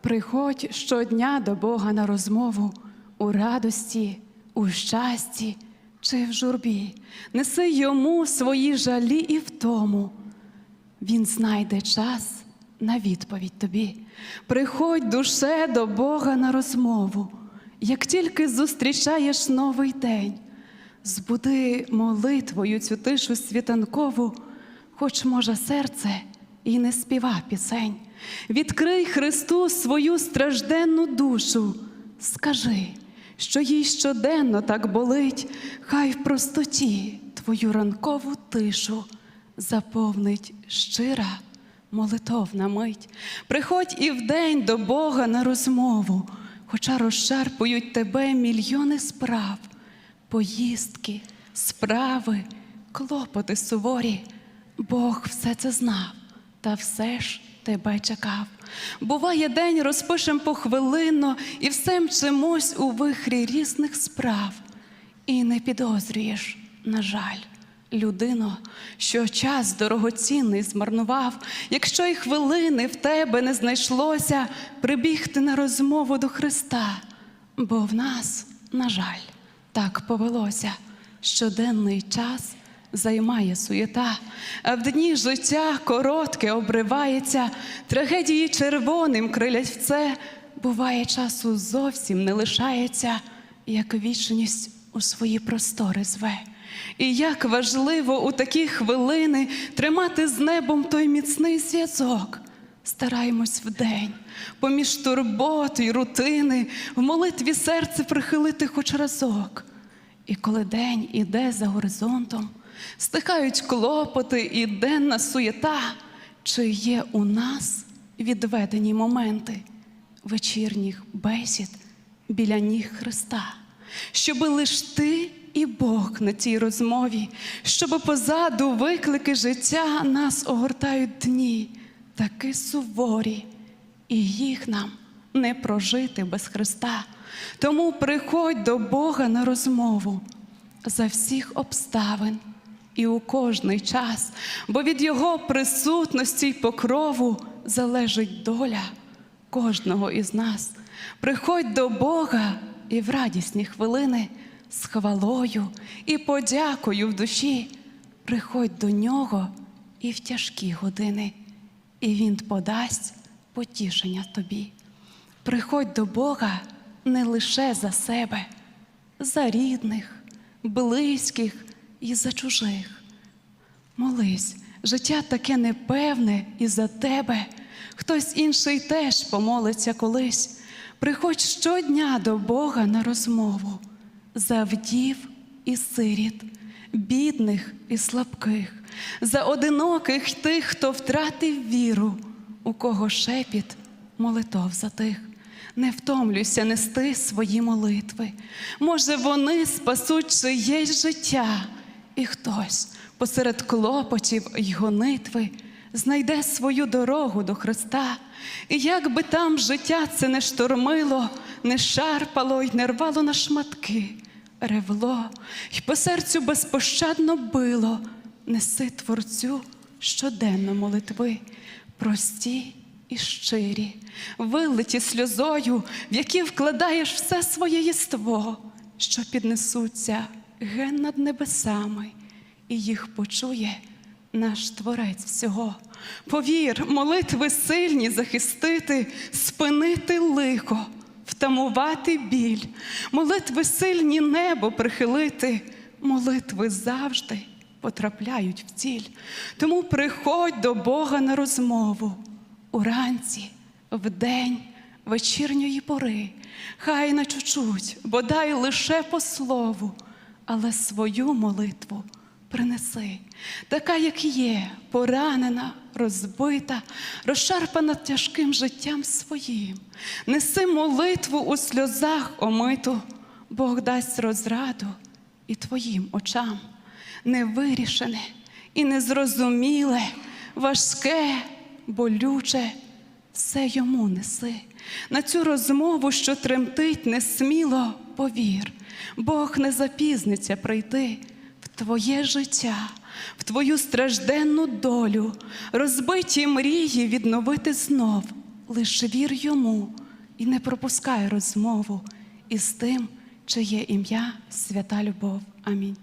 Приходь щодня до Бога на розмову у радості, у щасті чи в журбі. Неси йому свої жалі і втому. Він знайде час на відповідь тобі. Приходь душе до Бога на розмову, як тільки зустрічаєш новий день, збуди молитвою цю тишу світанкову, хоч може серце і не співа пісень. Відкрий Христу свою стражденну душу, скажи, що їй щоденно так болить, хай в простоті твою ранкову тишу заповнить щира молитовна мить. Приходь і вдень до Бога на розмову, хоча розшарпують тебе мільйони справ, поїздки, справи, клопоти суворі. Бог все це знав, та все ж тебе чекав. Буває, день розпишем похвилинно і все мчимось у вихрі різних справ. І не підозрюєш, на жаль, людино, що час дорогоцінний змарнував, якщо й хвилини в тебе не знайшлося прибігти на розмову до Христа, бо в нас, на жаль, так повелося, щоденний час займає суєта, а в дні життя коротке обривається, трагедії червоним крилять в це, буває, часу зовсім не лишається, як вічність у свої простори зве. І як важливо у такі хвилини тримати з небом той міцний зв'язок. Стараємось вдень, поміж турбот і рутини, в молитві серце прихилити хоч разок. І коли день іде за горизонтом, стихають клопоти і денна суєта, чи є у нас відведені моменти вечірніх бесід біля ніг Христа, щоби лиш ти і Бог на цій розмові, щоби позаду виклики життя нас огортають дні, таки суворі, і їх нам не прожити без Христа. Тому приходь до Бога на розмову за всіх обставин і у кожний час, бо від Його присутності й покрову залежить доля кожного із нас. Приходь до Бога і в радісні хвилини з хвалою і подякою в душі. Приходь до нього і в тяжкі години, і Він подасть потішення тобі. Приходь до Бога не лише за себе, за рідних, близьких і за чужих. Молись, життя таке непевне і за тебе. Хтось інший теж помолиться колись. Приходь щодня до Бога на розмову за вдів і сиріт, бідних і слабких, за одиноких тих, хто втратив віру, у кого шепіт молитов затих. Не втомлюйся нести свої молитви. Може, вони спасуть чиєсь життя, і хтось посеред клопотів й гонитви знайде свою дорогу до Христа. І як би там життя це не штормило, не шарпало й не рвало на шматки, ревло, й по серцю безпощадно било, неси творцю щоденно молитви, прості і щирі, вилиті сльозою, в які вкладаєш все своє єство, що піднесуться ген над небесами, і їх почує наш Творець всього. Повір, молитви сильні захистити, спинити лихо, втамувати біль, молитви сильні небо прихилити, молитви завжди потрапляють в ціль. Тому приходь до Бога на розмову уранці, вдень, вечірньої пори, хай на чуть-чуть, бодай лише по слову, але свою молитву принеси, така, як є, поранена, розбита, розшарпана тяжким життям своїм. Неси молитву у сльозах омиту, Бог дасть розраду і твоїм очам. Невирішене і незрозуміле, важке, болюче, все йому неси. На цю розмову, що тремтить несміло, повір, Бог не запізниться прийти в твоє життя, в твою стражденну долю, розбиті мрії відновити знов, лиш вір йому і не пропускай розмову із тим, чиє ім'я свята любов. Амінь.